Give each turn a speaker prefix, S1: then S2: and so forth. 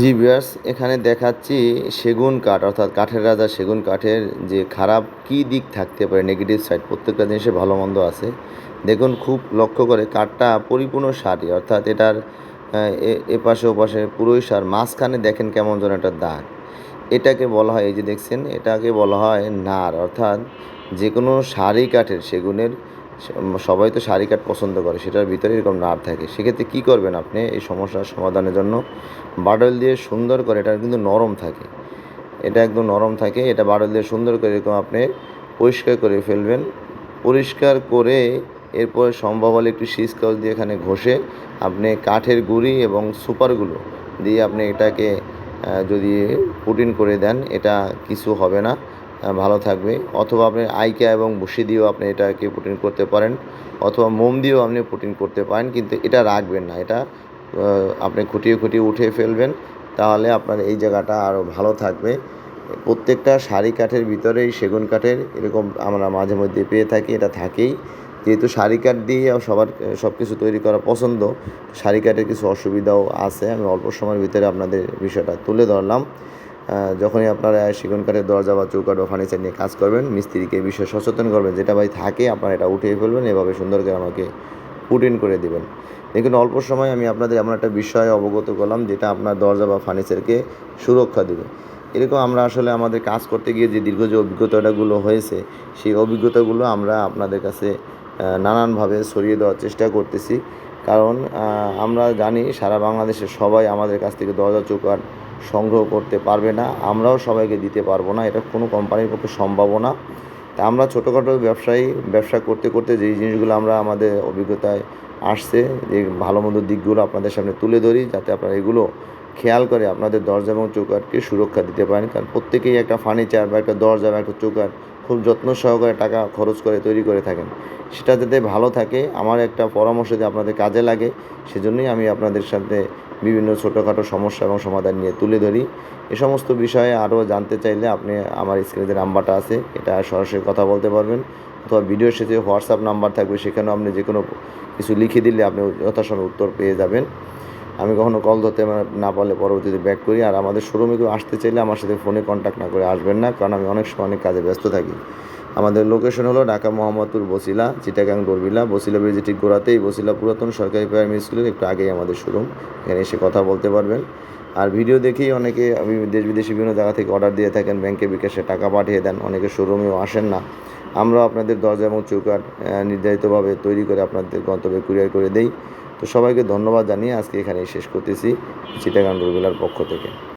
S1: জি viewers, এখানে দেখাচ্ছি সেগুন কাঠ, অর্থাৎ কাঠের রাজা সেগুন কাঠের যে খারাপ কী দিক থাকতে পারে নেগেটিভ সাইড প্রত্যেকটা জিনিসে ভালো মন্দ আছে। দেখুন খুব লক্ষ্য করে কাঠটা পরিপূর্ণ সারি, অর্থাৎ এটার এপাশে ওপাশে পুরোই সার, মাঝখানে দেখেন কেমন যেন একটা দাগ। এটাকে বলা হয়, এই যে দেখছেন, এটাকে বলা হয় নার, অর্থাৎ যে কোনো শাড়ি কাঠের সেগুনের সবাই তো শাড়ি কাঠ পছন্দ করে, সেটার ভিতরে এরকম নার থাকে। সেক্ষেত্রে কী করবেন আপনি এই সমস্যার সমাধানের জন্য? বাডল দিয়ে সুন্দর করে, এটা কিন্তু নরম থাকে। এটা একদম নরম থাকে, এটা বাডল দিয়ে সুন্দর করে এরকম আপনি পরিষ্কার করে ফেলবেন। পরিষ্কার করে এরপর সম্ভব হলে একটু শীষকাল দিয়ে এখানে ঘষে আপনি কাঠের গুঁড়ি এবং সুপারগুলো দিয়ে আপনি এটাকে যদি পুটিন করে দেন, এটা কিছু হবে না। ভালো থাকবে। অথবা আপনি আইকা এবং বসি দিয়েও আপনি এটাকে পুটিন করতে পারেন, অথবা মোম দিয়েও আপনি পুটিন করতে পারেন, কিন্তু এটা রাখবেন না। এটা আপনি খুঁটিয়ে খুঁটিয়ে উঠে ফেলবেন, তাহলে আপনার এই জায়গাটা আরও ভালো থাকবে। প্রত্যেকটা শাড়ি কাঠের ভিতরেই সেগুন কাঠের এরকম আমরা মাঝে মধ্যে পেয়ে থাকি, এটা থাকেই। যেহেতু শাড়ি কাঠ দিয়ে সবার সব কিছু তৈরি করা পছন্দ শাড়ি কাঠের কিছু অসুবিধাও আছে। আমি অল্প সময়ের ভিতরে আপনাদের বিষয়টা তুলে ধরলাম। যখনই আপনারা সেগুন কাঠের দরজা বা চৌকাঠ বা ফার্নিচার নিয়ে কাজ করবেন, মিস্ত্রিকে বিষয়ে সচেতন করবেন। যেটা ভাই থাকে, আপনারা এটা উঠিয়ে ফেলবেন, এভাবে সুন্দর করে আমাকে পুট ইন করে দেবেন। দেখুন, অল্প সময় আমি আপনাদের এমন একটা বিষয়ে অবগত করলাম, যেটা আপনার দরজা বা ফার্নিচারকে সুরক্ষা দেবে। এরকম আমরা আসলে আমাদের কাজ করতে গিয়ে যে দীর্ঘ যে অভিজ্ঞতাগুলো হয়েছে, সেই অভিজ্ঞতাগুলো আমরা আপনাদের কাছে নানানভাবে ছড়িয়ে দেওয়ার চেষ্টা করতেছি। কারণ আমরা জানি সারা বাংলাদেশের সবাই আমাদের কাছ থেকে দরজা, চৌকাঠ সংগ্রহ করতে পারবে না, আমরাও সবাইকে দিতে পারব না, এটা কোনো কোম্পানির পক্ষে সম্ভাবও না। তা আমরা ছোটোখাটো ব্যবসায়ী, ব্যবসা করতে করতে যেই জিনিসগুলো আমরা আমাদের অভিজ্ঞতায় আসছে, যে ভালো মন্দ দিকগুলো আপনাদের সামনে তুলে ধরি, যাতে আপনারা এগুলো খেয়াল করে আপনাদের দরজা এবং চৌকাঠকে সুরক্ষা দিতে পারেন। কারণ প্রত্যেকেই একটা ফার্নিচার বা একটা দরজা বা একটা চৌকাঠ খুব যত্ন সহকারে টাকা খরচ করে তৈরি করে থাকেন। সেটা যাতে ভালো থাকে, আমার একটা পরামর্শ যদি আপনাদের কাজে লাগে, সেজন্যই আমি আপনাদের সাথে বিভিন্ন ছোটোখাটো সমস্যা এবং সমাধান নিয়ে তুলে ধরি। এ সমস্ত বিষয়ে আরও জানতে চাইলে আপনি আমার স্ক্রিনে যে নাম্বারটা আছে, এটা সরাসরি কথা বলতে পারবেন। অথবা ভিডিওর শেষে হোয়াটসঅ্যাপ নাম্বার থাকবে, সেখানেও আপনি যে কোনো কিছু লিখে দিলে আপনি যথাসময়ে উত্তর পেয়ে যাবেন। আমি কখনো কল ধরতে না পারলে পরবর্তীতে ব্যাক করি। আর আমাদের শোরুমে কেউ আসতে চাইলে আমার সাথে ফোনে কন্ট্যাক্ট না করে আসবেন না কারণ আমি অনেক সময় অনেক কাজে ব্যস্ত থাকি। আমাদের লোকেশন হলো ঢাকা মোহাম্মদপুর বসিলা চিটাগাং ডোরবিলা বসিলা ব্রিজে ঠিক গোড়াতেই বসিলা পুরাতন সরকারি প্রাইমারি স্কুলের একটু আগেই আমাদের শোরুম এখানে এসে কথা বলতে পারবেন। আর ভিডিও দেখেই অনেকে আমি দেশ বিদেশি বিভিন্ন জায়গা থেকে অর্ডার দিয়ে থাকেন ব্যাংকে বিকাশে টাকা পাঠিয়ে দেন অনেকে শোরুমেও আসেন না। আমরাও আপনাদের দরজা এবং আহ, নির্ধারিতভাবে তৈরি করে আপনাদের গন্তব্যে কুরিয়ার করে দেই। তো সবাইকে ধন্যবাদ জানিয়ে আজকে এখানেই শেষ করতেছি চিটাগাং রবিলার পক্ষ থেকে।